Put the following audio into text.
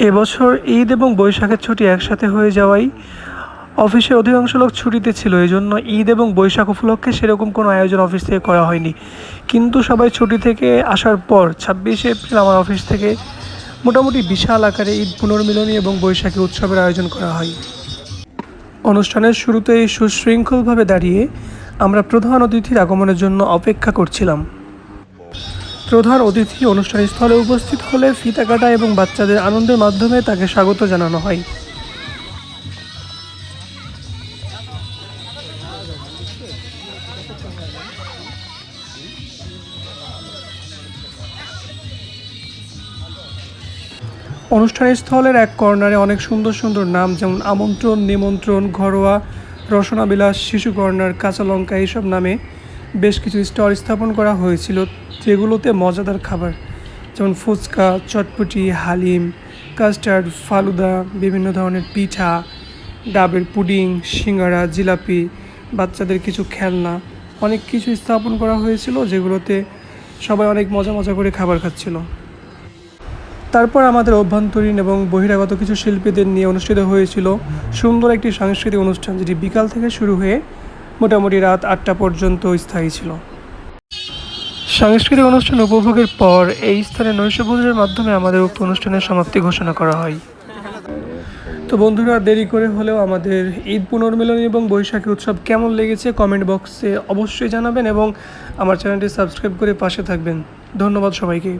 এবছর ঈদ এবং বৈশাখের ছুটি একসাথে হয়ে যাওয়ায় অফিসে অধিকাংশ লোক ছুটিতে ছিল। এই জন্য ঈদ এবং বৈশাখ উপলক্ষে সেরকম কোনো আয়োজন অফিস থেকে করা হয়নি। কিন্তু সবাই ছুটি থেকে আসার পর ছাব্বিশে এপ্রিল আমার অফিস থেকে মোটামুটি বিশাল আকারে ঈদ পুনর্মিলনী এবং বৈশাখী উৎসবের আয়োজন করা হয়। অনুষ্ঠানের শুরুতেই সুশৃঙ্খলভাবে দাঁড়িয়ে আমরা প্রধান অতিথির আগমনের জন্য অপেক্ষা করছিলাম। প্রধান অতিথি অনুষ্ঠান স্থলে উপস্থিত হলে ফিতা কাটা এবং বাচ্চাদের আনন্দের মাধ্যমে তাকে স্বাগত জানানো হয়। অনুষ্ঠানের স্থলের এক কর্নারে অনেক সুন্দর সুন্দর নাম, যেমন আমন্ত্রণ, নিমন্ত্রণ, ঘরোয়া, রসনাবিলাস, শিশু কর্নার, কাঁচা লঙ্কা এইসব নামে বেশ কিছু স্টল স্থাপন করা হয়েছিল যেগুলোতে মজাদার খাবার, যেমন ফুচকা, চটপটি, হালিম, কাস্টার্ড, ফালুদা, বিভিন্ন ধরনের পিঠা, ডাবের পুডিং, সিঙ্গারা, জিলাপি, বাচ্চাদের কিছু খেলনা, অনেক কিছু স্থাপন করা হয়েছিল যেগুলোতে সবাই অনেক মজা মজা করে খাবার খাচ্ছিল। তারপর আমাদের অভ্যন্তরীণ এবং বহিরাগত কিছু শিল্পীদের নিয়ে অনুষ্ঠিত হয়েছিল সুন্দর একটি সাংস্কৃতিক অনুষ্ঠান, যেটি বিকাল থেকে শুরু হয়ে মোটামুটি রাত আটটা পর্যন্ত স্থায়ী ছিল। সাংস্কৃতিক অনুষ্ঠান উপভোগের পর এই স্থানে নৈশভোজের মাধ্যমে আমাদের উক্ত অনুষ্ঠানের সমাপ্তি ঘোষণা করা হয়। তো বন্ধুরা, দেরি করে হলেও আমাদের ঈদ পুনর্মিলনী এবং বৈশাখী উৎসব কেমন লেগেছে কমেন্ট বক্সে অবশ্যই জানাবেন এবং আমার চ্যানেলটি সাবস্ক্রাইব করে পাশে থাকবেন। ধন্যবাদ সবাইকে।